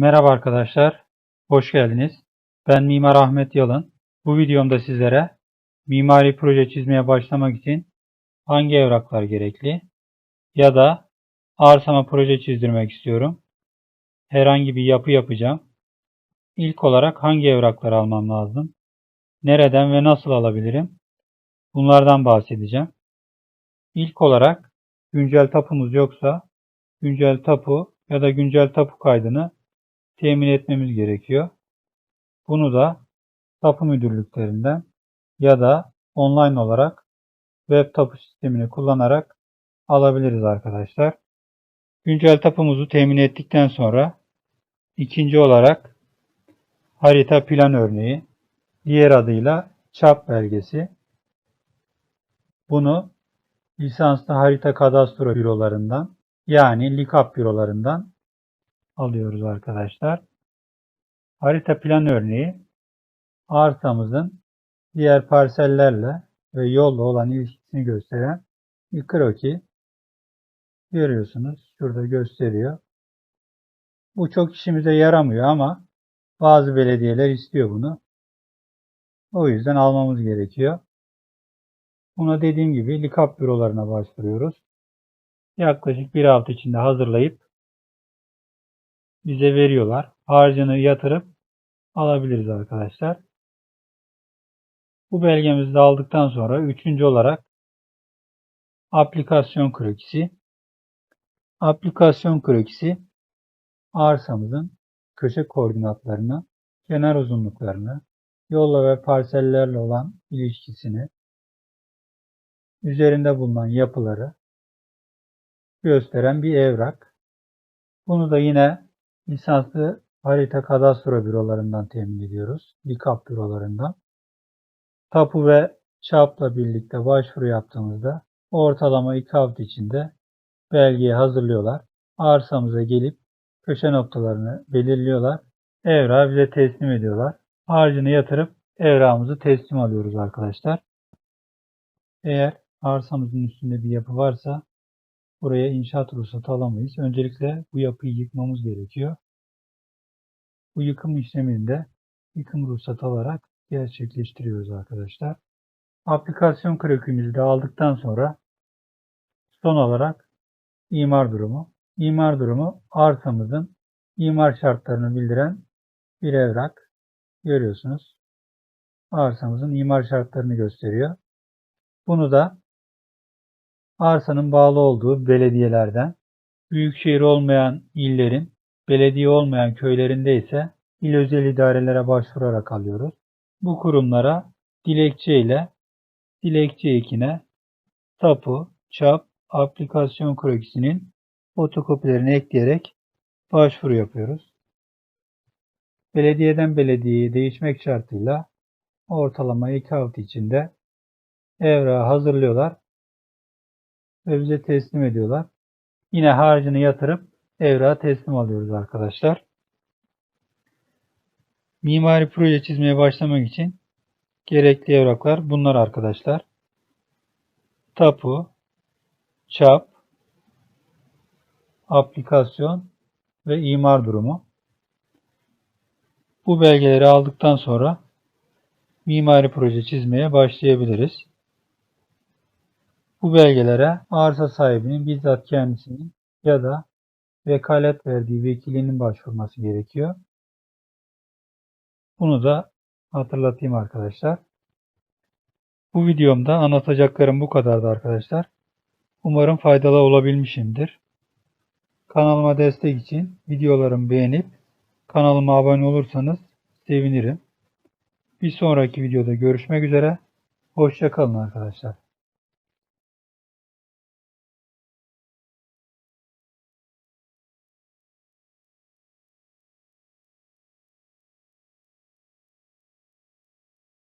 Merhaba arkadaşlar, hoş geldiniz. Ben Mimar Ahmet Yalın. Bu videomda sizlere mimari proje çizmeye başlamak için hangi evraklar gerekli ya da arsama proje çizdirmek istiyorum. Herhangi bir yapı yapacağım. İlk olarak hangi evrakları almam lazım? Nereden ve nasıl alabilirim? Bunlardan bahsedeceğim. İlk olarak güncel tapumuz yoksa güncel tapu ya da güncel tapu kaydını temin etmemiz gerekiyor. Bunu da tapu müdürlüklerinden ya da online olarak web tapu sistemini kullanarak alabiliriz arkadaşlar. Güncel tapumuzu temin ettikten sonra ikinci olarak harita plan örneği diğer adıyla çap belgesi. Bunu lisanslı harita kadastro bürolarından yani LİKAP bürolarından alıyoruz arkadaşlar. Harita plan örneği arsamızın diğer parsellerle ve yolla olan ilişkisini gösteren bir kroki. Görüyorsunuz. Şurada gösteriyor. Bu çok işimize yaramıyor ama bazı belediyeler istiyor bunu. O yüzden almamız gerekiyor. Buna dediğim gibi likap bürolarına başvuruyoruz. Yaklaşık bir hafta içinde hazırlayıp bize veriyorlar. Harcını yatırıp alabiliriz arkadaşlar. Bu belgemizi de aldıktan sonra üçüncü olarak aplikasyon krokisi. Aplikasyon krokisi arsamızın köşe koordinatlarını, kenar uzunluklarını, yolla ve parsellerle olan ilişkisini, üzerinde bulunan yapıları gösteren bir evrak. Bunu da yine lisanslı harita kadastro bürolarından temin ediyoruz. LİKAP bürolarından. Tapu ve ÇAP'la birlikte başvuru yaptığımızda ortalama 2 hafta içinde belgeyi hazırlıyorlar. Arsamıza gelip köşe noktalarını belirliyorlar. Evrağı bize teslim ediyorlar. Harcını yatırıp evrağımızı teslim alıyoruz arkadaşlar. Eğer arsamızın üstünde bir yapı varsa buraya inşaat ruhsatı alamayız. Öncelikle bu yapıyı yıkmamız gerekiyor. Bu yıkım işlemini de yıkım ruhsatı alarak gerçekleştiriyoruz arkadaşlar. Aplikasyon krokimizi de aldıktan sonra son olarak imar durumu. İmar durumu arsamızın imar şartlarını bildiren bir evrak. Görüyorsunuz. Arsamızın imar şartlarını gösteriyor. Bunu da arsanın bağlı olduğu belediyelerden, büyükşehir olmayan illerin, belediye olmayan köylerinde ise il özel idarelere başvurarak alıyoruz. Bu kurumlara dilekçe ile dilekçe ekine tapu, çap, aplikasyon krokisinin fotokopilerini ekleyerek başvuru yapıyoruz. Belediyeden belediyeye değişmek şartıyla ortalama 2 hafta içinde evrağı hazırlıyorlar ve bize teslim ediyorlar. Yine harcını yatırıp evrağı teslim alıyoruz arkadaşlar. Mimari proje çizmeye başlamak için gerekli evraklar bunlar arkadaşlar. Tapu, çap, aplikasyon ve imar durumu. Bu belgeleri aldıktan sonra mimari proje çizmeye başlayabiliriz. Bu belgelere arsa sahibinin bizzat kendisinin ya da vekalet verdiği vekilinin başvurması gerekiyor. Bunu da hatırlatayım arkadaşlar. Bu videomda anlatacaklarım bu kadardı arkadaşlar. Umarım faydalı olabilmişimdir. Kanalıma destek için videolarımı beğenip kanalıma abone olursanız sevinirim. Bir sonraki videoda görüşmek üzere. Hoşçakalın arkadaşlar.